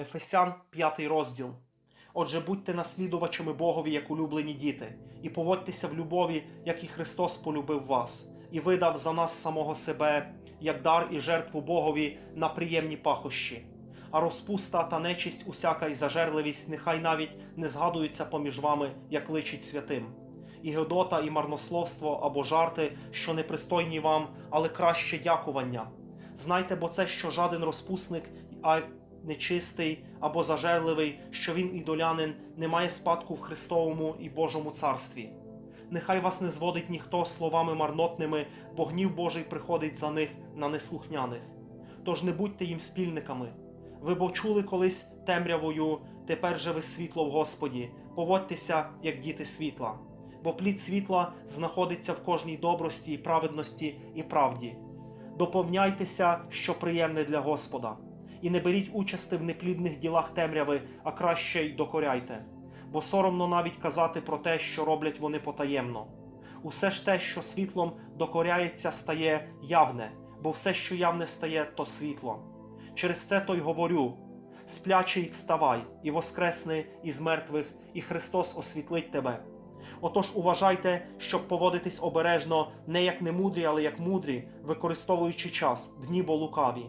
Ефесян 5 розділ. Отже, будьте наслідувачами Богові, як улюблені діти, і поводьтеся в любові, як і Христос полюбив вас, і видав за нас самого себе, як дар і жертву Богові на приємні пахощі. А розпуста та нечисть усяка і зажерливість нехай навіть не згадуються поміж вами, як личить святим. І гедота, і марнословство або жарти, що непристойні вам, але краще дякування. Знайте, бо це, що жаден розпусник, а нечистий або зажерливий, що він ідолянин, не має спадку в Христовому і Божому царстві. Нехай вас не зводить ніхто словами марнотними, бо гнів Божий приходить за них на неслухняних. Тож не будьте їм спільниками. Ви бо чули колись темрявою, тепер же ви світло в Господі, поводьтеся, як діти світла. Бо плід світла знаходиться в кожній добрості праведності і правді. Доповняйтеся, що приємне для Господа, і не беріть участи в неплідних ділах темряви, а краще й докоряйте, бо соромно навіть казати про те, що роблять вони потаємно. Усе ж те, що світлом докоряється, стає явне, бо все, що явне стає, то світло. Через це то й говорю: сплячий, вставай, і воскресни із мертвих, і Христос освітлить тебе. Отож уважайте, щоб поводитись обережно, не як немудрі, але як мудрі, використовуючи час, дні бо лукаві.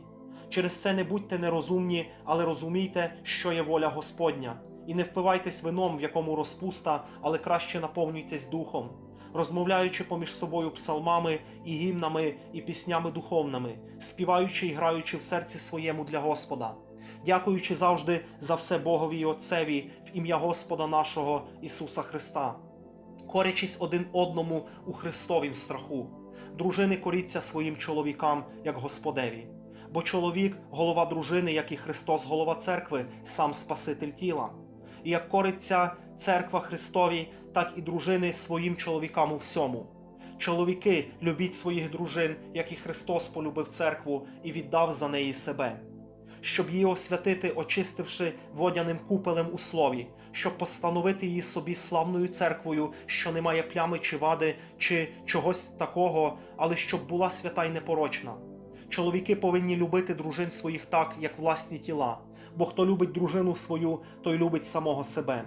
Через це не будьте нерозумні, але розумійте, що є воля Господня, і не впивайтесь вином, в якому розпуста, але краще наповнюйтесь духом, розмовляючи поміж собою псалмами і гімнами і піснями духовними, співаючи і граючи в серці своєму для Господа, дякуючи завжди за все Богові і Отцеві в ім'я Господа нашого Ісуса Христа корячись один одному у Христовім страху. Дружини коріться своїм чоловікам, як Господеві. Бо чоловік, голова дружини, як і Христос, голова церкви, сам Спаситель тіла. І як кориться церква Христові, так і дружини своїм чоловікам у всьому. Чоловіки, любіть своїх дружин, як і Христос полюбив церкву і віддав за неї себе щоб її освятити, очистивши водяним купелем у слові, щоб постановити її собі славною церквою, що не має плями чи вади, чи чогось такого, але щоб була свята й непорочна. Чоловіки повинні любити дружин своїх так, як власні тіла, бо хто любить дружину свою, той любить самого себе.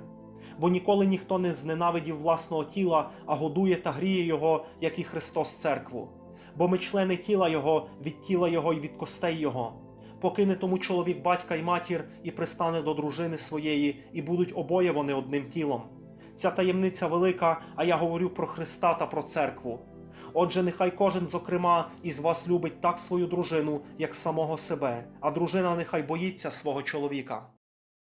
Бо ніколи ніхто не зненавидів власного тіла, а годує та гріє його, як і Христос церкву. Бо ми члени тіла Його, від тіла Його і від костей Його покине тому чоловік батька й матір і пристане до дружини своєї, і будуть обоє вони одним тілом. Ця таємниця велика, а я говорю про Христа та про церкву. Отже, нехай кожен, зокрема, із вас любить так свою дружину, як самого себе, а дружина нехай боїться свого чоловіка.